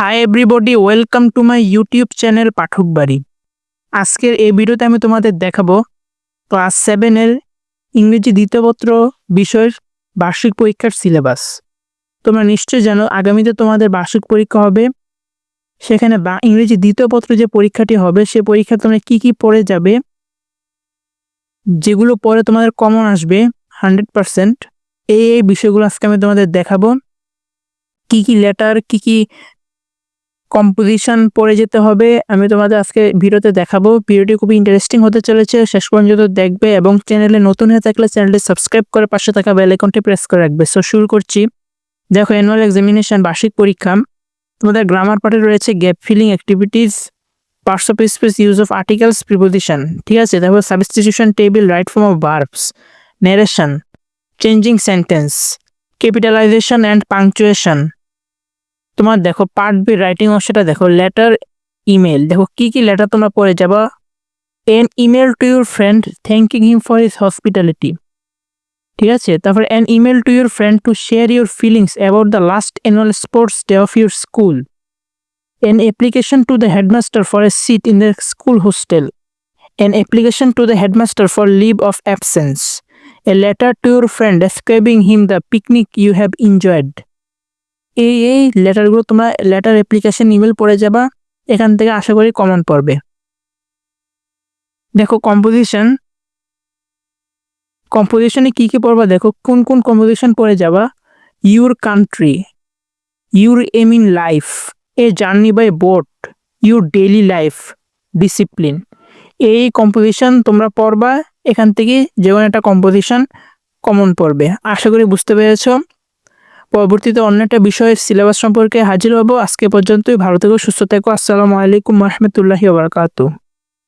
Hi everybody welcome to my YouTube channel Pathak Bari আজকের এই ভিডিওতে আমি তোমাদের দেখাবো ক্লাস সেভেনের ইংরেজি দ্বিতীয়পত্র বিষয়ের বার্ষিক পরীক্ষার সিলেবাস তোমরা নিশ্চয়ই জানো, আগামীতে তোমাদের বার্ষিক পরীক্ষা হবে। সেখানে বা, ইংরেজি দ্বিতীয় পত্র যে পরীক্ষাটি হবে, সে পরীক্ষা তোমরা কি কি পড়ে যাবে, যেগুলো পরে তোমাদের কমন আসবে হান্ড্রেড পারসেন্ট এই এই বিষয়গুলো আজকে আমি তোমাদের দেখাবো। কি কি লেটার কি কি কম্পোজিশন পড়ে যেতে হবে। আমি তোমাদের আজকে ভিডিওতে দেখাবো। ভিডিওটি খুবই ইন্টারেস্টিং হতে চলেছে। শেষ পর্যন্ত দেখবে এবং চ্যানেলে নতুন হয়ে থাকলে চ্যানেলটি সাবস্ক্রাইব করে পাশে থাকা বেল আইকনটি প্রেস করে রাখবে। সো শুরু করছি। দেখো অ্যানুয়াল এক্সামিনেশন বার্ষিক পরীক্ষা। তোমাদের গ্রামার পার্টে রয়েছে gap filling activities parts of speech use of articles preposition ঠিক আছে? তারপর substitution table right form of verbs narration changing sentence capitalization and punctuation তোমার দেখো পার্ট বি রাইটিং অংশটা দেখো লেটার ইমেল দেখো কি কি লেটার তোমরা পড়ে যাবা। An email to your friend thanking him for his hospitality ঠিক আছে? তারপর an email to your friend to share your feelings about the last annual sports day of your school an application to the headmaster for a seat in the school hostel an application to the headmaster for leave of absence a letter to your friend describing him the picnic you have enjoyed এই এই লেটারগুলো তোমরা letter application email পড়ে যাবা, এখান থেকে আশা করি common পড়বে। দেখো কম্পোজিশন কম্পোজিশনে কি কি পড়বা দেখো, কোন কোন কম্পোজিশন পড়ে যাবা? Your country your aim in life a journey by boat your daily life discipline এই কম্পোজিশন তোমরা পড়বা, এখান থেকে যে কোনো একটা কম্পোজিশন কমন পড়বে। আশা করি বুঝতে পেরেছ। পরবর্তীতে অন্য একটা বিষয়ের সিলেবাস সম্পর্কে হাজির হব। আজকে পর্যন্তই, ভালো থেকো, সুস্থ থেকো। আসসালামু আলাইকুম রহমতুল্লাহি ওবরাকাতু